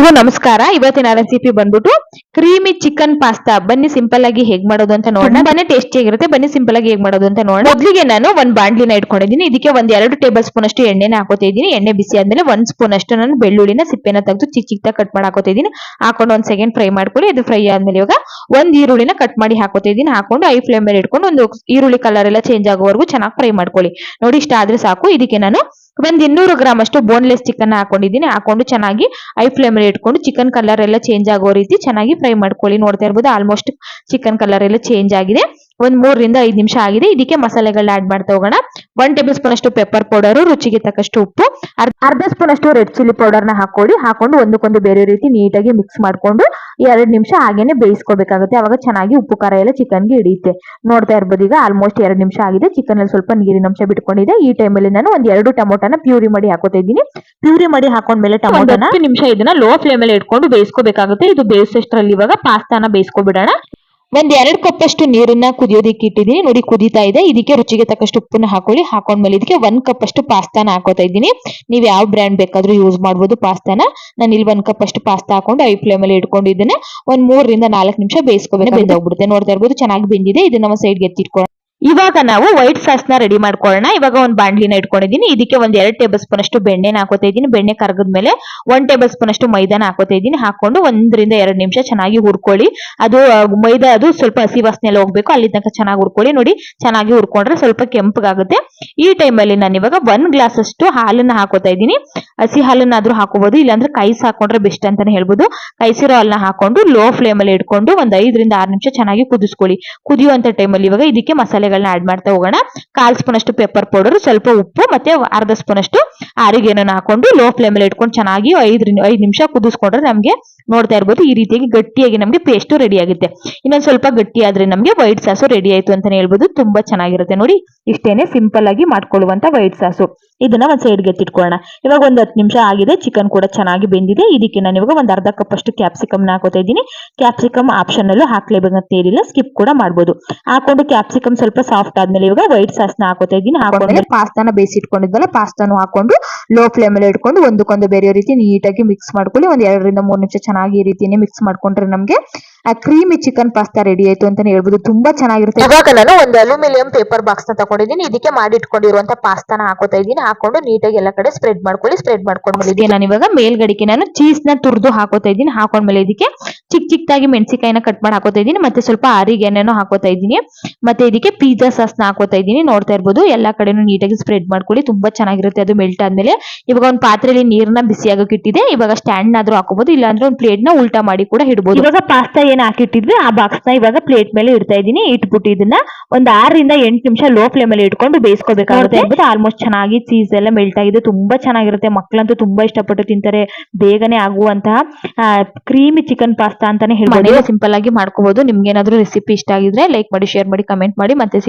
ಎಲ್ರಿಗೂ ನಮಸ್ಕಾರ. ಇವತ್ತಿನ ರೆಸಿಪಿ ಬಂದ್ಬಿಟ್ಟು ಕ್ರೀಮಿ ಚಿಕನ್ ಪಾಸ್ತಾ ಬನ್ನಿ ಸಿಂಪಲ್ ಆಗಿ ಹೇಗ್ ಮಾಡೋದು ಅಂತ ನೋಡೋಣ. ಬನ್ನಿ ಟೇಸ್ಟಿ ಆಗಿರುತ್ತೆ. ಬನ್ನಿ ಸಿಂಪಲ್ ಆಗಿ ಹೇಗ್ ಮಾಡೋದು ಅಂತ ನೋಡೋಣ. ಮೊದಲಿಗೆ ನಾನು ಒಂದ್ ಬಾಂಡ್ಲಿನ ಇಟ್ಕೊಂಡಿದ್ದೀನಿ. ಇದಕ್ಕೆ ಒಂದ್ ಎರಡು ಟೇಬಲ್ ಸ್ಪೂನ್ ಅಷ್ಟು ಎಣ್ಣೆನ ಹಾಕೋತಾ ಇದ್ದೀನಿ. ಎಣ್ಣೆ ಬಿಸಿ ಆದ್ಮೇಲೆ ಒಂದ್ ಸ್ಪೂನ್ ಅಷ್ಟು ನಾನು ಬೆಳ್ಳುಳ್ಳಿನ ಸಿಪ್ಪೆನ ತೆಗೆದು ಚಿಕ್ಕ ಚಿಕ್ಕ ಕಟ್ ಮಾಡಿ ಹಾಕೋತಿದ್ದೀನಿ ಹಾಕೊಂಡು ಒಂದ್ ಸೆಕೆಂಡ್ ಫ್ರೈ ಮಾಡ್ಕೊಳ್ಳಿ. ಅದು ಫ್ರೈ ಆದ್ಮೇಲೆ ಇವಾಗ ಒಂದ್ ಈರುಳ್ಳಿನ ಕಟ್ ಮಾಡಿ ಹಾಕೋತಿದ್ದೀನಿ ಹಾಕೊಂಡು ಐ ಫ್ಲೇಮ್ ಮೇಲೆ ಇಟ್ಕೊಂಡು ಒಂದು ಈರುಳ್ಳಿ ಕಲರ್ ಎಲ್ಲ ಚೇಂಜ್ ಆಗೋವರೆಗೂ ಚೆನ್ನಾಗಿ ಫ್ರೈ ಮಾಡ್ಕೊಳ್ಳಿ. ನೋಡಿ ಇಷ್ಟ ಆದ್ರೆ ಸಾಕು. ಇದಕ್ಕೆ ನಾನು ಒಂದ್ ಇನ್ನೂರು ಗ್ರಾಮ್ ಅಷ್ಟು ಬೋನ್ಲೆಸ್ ಚಿಕನ್ ಹಾಕೊಂಡಿದ್ದೀನಿ. ಹಾಕೊಂಡು ಚೆನ್ನಾಗಿ ಐ ಫ್ಲೇಮ್ ಅಲ್ಲಿ ಇಟ್ಕೊಂಡು ಚಿಕನ್ ಕಲರ್ ಎಲ್ಲ ಚೇಂಜ್ ಆಗೋ ರೀತಿ ಚೆನ್ನಾಗಿ ಫ್ರೈ ಮಾಡ್ಕೊಳ್ಳಿ. ನೋಡ್ತಾ ಇರ್ಬೋದು ಆಲ್ಮೋಸ್ಟ್ ಚಿಕನ್ ಕಲರ್ ಎಲ್ಲ ಚೇಂಜ್ ಆಗಿದೆ. ಒಂದ್ ಮೂರರಿಂದ ಐದು ನಿಮಿಷ ಆಗಿದೆ. ಇದಕ್ಕೆ ಮಸಾಲೆಗಳನ್ನ ಆಡ್ ಮಾಡ್ತಾ ಹೋಗೋಣ. ಒನ್ ಟೇಬಲ್ ಸ್ಪೂನ್ ಅಷ್ಟು ಪೆಪ್ಪರ್ ಪೌಡರ್ ರುಚಿಗೆ ತಕ್ಕಷ್ಟು ಉಪ್ಪು ಅರ್ಧ ಅರ್ಧ ಸ್ಪೂನ್ ಅಷ್ಟು ರೆಡ್ ಚಿಲ್ಲಿ ಪೌಡರ್ನ ಹಾಕೊಳ್ಳಿ ಹಾಕೊಂಡು ಒಂದಕ್ಕೊಂದು ಬೇರೆ ರೀತಿ ನೀಟಾಗಿ ಮಿಕ್ಸ್ ಮಾಡ್ಕೊಂಡು ಎರಡು ನಿಮಿಷ ಹಾಗೇನೆ ಬೇಯಿಸ್ಕೋಬೇಕಾಗುತ್ತೆ. ಅವಾಗ ಚೆನ್ನಾಗಿ ಉಪ್ಪು ಖಾರ ಎಲ್ಲ ಚಿಕನ್ಗೆ ಹಿಡಿಯುತ್ತೆ. ನೋಡ್ತಾ ಇರ್ಬೋದು ಈಗ ಆಲ್ಮೋಸ್ಟ್ ಎರಡು ನಿಮಿಷ ಆಗಿದೆ. ಚಿಕನ್ ಅಲ್ಲಿ ಸ್ವಲ್ಪ ನೀರಿನ ಅಂಶ ಬಿಟ್ಕೊಂಡಿದೆ. ಈ ಟೈಮಲ್ಲಿ ನಾನು ಒಂದ್ ಎರಡು ಟೊಮೊಟೊನ ಪ್ಯೂರಿ ಮಾಡಿ ಹಾಕೋತಾ ಇದ್ದೀನಿ. ಪ್ಯೂರಿ ಮಾಡಿ ಹಾಕೊಂಡ್ಮೇಲೆ ಟೊಮೊಟೊನ ನಿಮಿಷ ಇದನ್ನ ಲೋ ಫ್ಲೇಮ್ ಅಲ್ಲಿ ಇಟ್ಕೊಂಡು ಬೇಯಿಸ್ಕೋಬೇಕಾಗುತ್ತೆ. ಇದು ಬೇಯಿಸೋಷ್ಟ್ರಲ್ಲಿ ಇವಾಗ ಪಾಸ್ತಾನ ಬೇಯಿಸ್ಕೊಬಿಡೋಣ. ಒಂದ್ ಎರಡ್ ಕಪ್ ಅಷ್ಟು ನೀರನ್ನ ಕುದಿಯೋದಿಕ್ಕೆ ಇಟ್ಟಿದ್ದೀನಿ. ನೋಡಿ ಕುದಿತಾ ಇದೆ. ಇದಕ್ಕೆ ರುಚಿಗೆ ತಕ್ಕಷ್ಟು ಉಪ್ಪನ್ನ ಹಾಕೊಳ್ಳಿ. ಹಾಕೊಂಡ್ಮೇಲೆ ಇದಕ್ಕೆ ಒಂದ್ ಕಪ್ ಅಷ್ಟು ಪಾಸ್ತಾನ ಹಾಕೋತಾ ಇದ್ದೀನಿ. ನೀವು ಯಾವ ಬ್ರ್ಯಾಂಡ್ ಬೇಕಾದ್ರೂ ಯೂಸ್ ಮಾಡ್ಬೋದು ಪಾಸ್ತಾನ. ನಾನು ಇಲ್ಲಿ ಒಂದ್ ಕಪ್ ಅಷ್ಟು ಪಾಸ್ತಾ ಹಾಕೊಂಡು ಐ ಫ್ಲೇಮ್ ಅಲ್ಲಿ ಇಟ್ಕೊಂಡಿದ್ದೇನೆ. ಇದನ್ನ ಒಂದ್ ಮೂರರಿಂದ ನಾಲ್ಕು ನಿಮಿಷ ಬೇಯಿಸ್ಕೋಬೇಕು ಬೆಂದೋಗ್ಬಿಡುತ್ತೆ. ನೋಡ್ತಾ ಇರ್ಬೋದು ಚೆನ್ನಾಗಿ ಬೆಂದಿದೆ. ಇದನ್ನ ಒಂದ್ ಸೈಡ್ಗೆ ಎತ್ತಿಟ್ಕೊಳ್ಳೋಣ ಇವಾಗ ನಾವು ವೈಟ್ ಸಾಸ್ನ ರೆಡಿ ಮಾಡ್ಕೊಳ್ಳೋಣ. ಇವಾಗ ಒಂದು ಬಾಂಡ್ಲಿನ ಇಟ್ಕೊಂಡಿದ್ದೀನಿ. ಇದಕ್ಕೆ ಒಂದ್ ಎರಡ್ ಟೇಬಲ್ ಸ್ಪೂನ್ ಅಷ್ಟು ಬೆಣ್ಣೆನ ಹಾಕೋತಾ ಇದ್ದೀನಿ. ಬೆಣ್ಣೆ ಕರಗದ್ಮೇಲೆ ಒಂದ್ ಟೇಬಲ್ ಸ್ಪೂನ್ ಅಷ್ಟು ಮೈದಾನ ಹಾಕೋತಾ ಇದ್ದೀನಿ. ಹಾಕೊಂಡು ಒಂದರಿಂದ ಎರಡ್ ನಿಮಿಷ ಚೆನ್ನಾಗಿ ಹುರ್ಕೊಳ್ಳಿ. ಅದು ಮೈದಾ ಅದು ಸ್ವಲ್ಪ ಹಸಿ ವಾಸನೆ ಹೋಗ್ಬೇಕು. ಅಲ್ಲಿ ತನಕ ಚೆನ್ನಾಗಿ ಹುರ್ಕೊಳ್ಳಿ. ನೋಡಿ, ಚೆನ್ನಾಗಿ ಹುರ್ಕೊಂಡ್ರೆ ಸ್ವಲ್ಪ ಕೆಂಪಗಾಗುತ್ತೆ. ಈ ಟೈಮಲ್ಲಿ ನಾನು ಇವಾಗ ಒಂದ್ ಗ್ಲಾಸ್ ಅಷ್ಟು ಹಾಲನ್ನ ಹಾಕೋತಾ ಇದ್ದೀನಿ. ಹಸಿ ಹಾಲನ್ನಾದ್ರೂ ಹಾಕೋಬಹುದು ಇಲ್ಲಾಂದ್ರೆ ಕೈಸ್ ಹಾಕೊಂಡ್ರೆ ಬೆಸ್ಟ್ ಅಂತಾನೆ ಹೇಳ್ಬೋದು. ಕೈಸಿರೋ ಹಾಲನ್ನ ಹಾಕೊಂಡು ಲೋ ಫ್ಲೇಮ್ ಅಲ್ಲಿ ಇಟ್ಕೊಂಡು ಒಂದ್ ಐದರಿಂದ ಆರು ನಿಮಿಷ ಚೆನ್ನಾಗಿ ಕುದಿಸ್ಕೊಳ್ಳಿ. ಕುದಿಯುವಂತ ಟೈಮಲ್ಲಿ ಇವಾಗ ಇದಕ್ಕೆ ಮಸಾಲೆಗಳನ್ನ ಆಡ್ ಮಾಡ್ತಾ ಹೋಗೋಣ. ಕಾಲ್ ಸ್ಪೂನ್ ಅಷ್ಟು ಪೆಪ್ಪರ್ ಪೌಡರ್ ಸ್ವಲ್ಪ ಉಪ್ಪು ಮತ್ತೆ ಅರ್ಧ ಸ್ಪೂನ್ ಅಷ್ಟು ಆರಿಗೆನ ಹಾಕೊಂಡು ಲೋ ಫ್ಲೇಮ್ ಅಲ್ಲಿ ಇಟ್ಕೊಂಡು ಚೆನ್ನಾಗಿ ಐದರಿಂದ ಐದು ನಿಮಿಷ ಕುದಿಸ್ಕೊಂಡ್ರೆ ನಮ್ಗೆ ನೋಡ್ತಾ ಇರ್ಬೋದು ಈ ರೀತಿಯಾಗಿ ಗಟ್ಟಿಯಾಗಿ ನಮಗೆ ಪೇಸ್ಟ್ ರೆಡಿ ಆಗುತ್ತೆ. ಇನ್ನೊಂದ್ ಸ್ವಲ್ಪ ಗಟ್ಟಿ ಆದ್ರೆ ನಮ್ಗೆ ವೈಟ್ ಸಾಸು ರೆಡಿ ಆಯ್ತು ಅಂತಾನೆ ಹೇಳ್ಬೋದು. ತುಂಬಾ ಚೆನ್ನಾಗಿರುತ್ತೆ ನೋಡಿ. ಇಷ್ಟೇನೆ ಸಿಂಪಲ್ ಆಗಿ ಮಾಡ್ಕೊಳ್ಳುವಂತ ವೈಟ್ ಸಾಸು. ಇದನ್ನ ಒಂದ್ ಸೈಡ್ಗೆ ಎತ್ತಿಟ್ಕೊಳ್ಳೋಣ ಇವಾಗ ಒಂದ್ ಹತ್ತು ನಿಮಿಷ ಆಗಿದೆ ಚಿಕನ್ ಕೂಡ ಚೆನ್ನಾಗಿ ಬೆಂದಿದೆ. ಇದಕ್ಕೆ ನಾನು ಇವಾಗ ಒಂದ್ ಅರ್ಧ ಕಪ್ ಅಷ್ಟು ಕ್ಯಾಪ್ಸಿಕಮ್ ಹಾಕೋತಾ ಇದ್ದೀನಿ. ಕ್ಯಾಪ್ಸಿಕಮ್ ಆಪ್ಷನ್ ಅಲ್ಲೂ ಹಾಕ್ಲೇಬೇಕಂತ ಏನಿಲ್ಲ ಸ್ಕಿಪ್ ಕೂಡ ಮಾಡ್ಬೋದು. ಹಾಕೊಂಡು ಕ್ಯಾಪ್ಸಿಕಮ್ ಸ್ವಲ್ಪ ಸಾಫ್ಟ್ ಆದ್ಮೇಲೆ ಇವಾಗ ವೈಟ್ ಸಾಸ್ನ ಹಾಕೋತಾ ಇದ್ದೀನಿ. ಹಾಕೊಂಡ್ಮೇಲೆ ಪಾಸ್ತಾನ ಬೇಯಿಸಿಟ್ಕೊಂಡಿದ್ದಲ್ಲ, ಪಾಸ್ತಾನು ಹಾಕೊಂಡು ಲೋ ಫ್ಲೇಮ್ ಅಲ್ಲಿ ಇಟ್ಕೊಂಡು ಒಂದಕ್ಕೊಂದು ಬೇರೆ ರೀತಿ ನೀಟಾಗಿ ಮಿಕ್ಸ್ ಮಾಡ್ಕೊಳ್ಳಿ. ಒಂದ್ ಎರಡರಿಂದ ಮೂರು ನಿಮಿಷ ಚೆನ್ನಾಗಿ ಈ ರೀತಿ ಮಿಕ್ಸ್ ಮಾಡ್ಕೊಂಡ್ರೆ ನಮಗೆ ಆ ಕ್ರೀಮಿ ಚಿಕನ್ ಪಾಸ್ತಾ ರೆಡಿ ಆಯ್ತು ಅಂತಾನೆ ಹೇಳ್ಬೋದು. ತುಂಬಾ ಚೆನ್ನಾಗಿರುತ್ತೆ. ಇವಾಗ ನಾನು ಒಂದು ಅಲ್ಯೂಮಿನಿಯಂ ಪೇಪರ್ ಬಾಕ್ಸ್ನ ತಗೊಂಡಿದ್ದೀನಿ. ಇದಕ್ಕೆ ಮಾಡಿ ಇಟ್ಕೊಂಡಿರುವಂತ ಪಾಸ್ತಾನ ಹಾಕೋತಾ ಇದ್ದೀನಿ. ಹಾಕೊಂಡು ನೀಟಾಗಿ ಎಲ್ಲ ಕಡೆ ಸ್ಪ್ರೆಡ್ ಮಾಡ್ಕೊಳ್ಳಿ ಸ್ಪ್ರೆಡ್ ಮಾಡ್ಕೊಂಡ್ಮೇಲೆ ಬಂದಿದ್ದೀನಿ. ನಾನು ಇವಾಗ ಮೇಲ್ಗಡೆಗೆ ನಾನು ಚೀಸ್ನ ತುರಿದು ಹಾಕೋತಾ ಇದ್ದೀನಿ. ಹಾಕೊಂಡ್ಮೇಲೆ ಇದಕ್ಕೆ ಚಿಕ್ಕ ಚಿಕ್ಕದಾಗಿ ಮೆಣಸಿಕಾಯಿನ ಕಟ್ ಮಾಡಿ ಹಾಕೋತಾ ಇದ್ದೀನಿ. ಮತ್ತೆ ಸ್ವಲ್ಪ ಆರಿಗೆಣ್ಣೆನೂ ಹಾಕೋತಾ ಇದ್ದೀನಿ. ಮತ್ತೆ ಇದಕ್ಕೆ ಪಿಜ್ಜಾ ಸಾಸ್ನ ಹಾಕೋತಾ ಇದ್ದೀನಿ. ನೋಡ್ತಾ ಇರ್ಬೋದು. ಎಲ್ಲಾ ಕಡೆನೂ ನೀಟಾಗಿ ಸ್ಪ್ರೆಡ್ ಮಾಡ್ಕೊಳ್ಳಿ. ತುಂಬಾ ಚೆನ್ನಾಗಿರುತ್ತೆ. ಅದು ಮೆಲ್ಟ್ ಆದ್ಮೇಲೆ. ಇವಾಗ ಒಂದು ಪಾತ್ರೆಯಲ್ಲಿ ನೀರನ್ನ ಬಿಸಿ ಆಗೋಕೆ ಇಟ್ಟಿದೆ. ಇವಾಗ ಸ್ಟ್ಯಾಂಡ್ ಆದ್ರೂ ಹಾಕೋಬಹುದು ಇಲ್ಲಾಂದ್ರೆ ಒಂದು ಪ್ಲೇಟ್ನ ಉಲ್ಟಾ ಮಾಡಿ ಕೂಡ ಇಡಬಹುದು ಇವಾಗ ಪಾಸ್ತಾ ಏನ್ ಹಾಕಿಟ್ಟಿದ್ವಿ? ಆ ಬಾಕ್ಸ್ನ ಇವಾಗ ಪ್ಲೇಟ್ ಮೇಲೆ ಇಡ್ತಾ ಇದೀನಿ ಇಟ್ಬಿಟ್ಟು ಇದನ್ನ ಒಂದ್ ಆರರಿಂದ ಎಂಟು ನಿಮಿಷ ಲೋ ಫ್ಲೇಮ್ ಅಲ್ಲಿ ಇಟ್ಕೊಂಡು ಬೇಯಿಸ್ಕೋಬೇಕಾಗುತ್ತೆ. ಆಲ್ಮೋಸ್ಟ್ ಚೆನ್ನಾಗಿ ಚೀಸ್ ಎಲ್ಲ ಮೆಲ್ಟ್ ಆಗಿದೆ. ತುಂಬಾ ಚೆನ್ನಾಗಿರುತ್ತೆ. ಮಕ್ಕಳಂತೂ ತುಂಬಾ ಇಷ್ಟಪಟ್ಟು ತಿಂತಾರೆ. ಬೇಗನೆ ಆಗುವಂತಹ ಕ್ರೀಮಿ ಚಿಕನ್ ಪಾಸ್ತಾ ಅಂತಾನೆ ಹೇಳ್ಬೋದು. ಸಿಂಪಲ್ ಆಗಿ ಮಾಡ್ಕೋಬಹುದು ನಿಮ್ಗೆ ಏನಾದ್ರು ರೆಸಿಪಿ ಇಷ್ಟ ಆಗಿದ್ರೆ ಲೈಕ್ ಮಾಡಿ ಶೇರ್ ಮಾಡಿ ಕಮೆಂಟ್ ಮಾಡಿ. ಮತ್ತೆ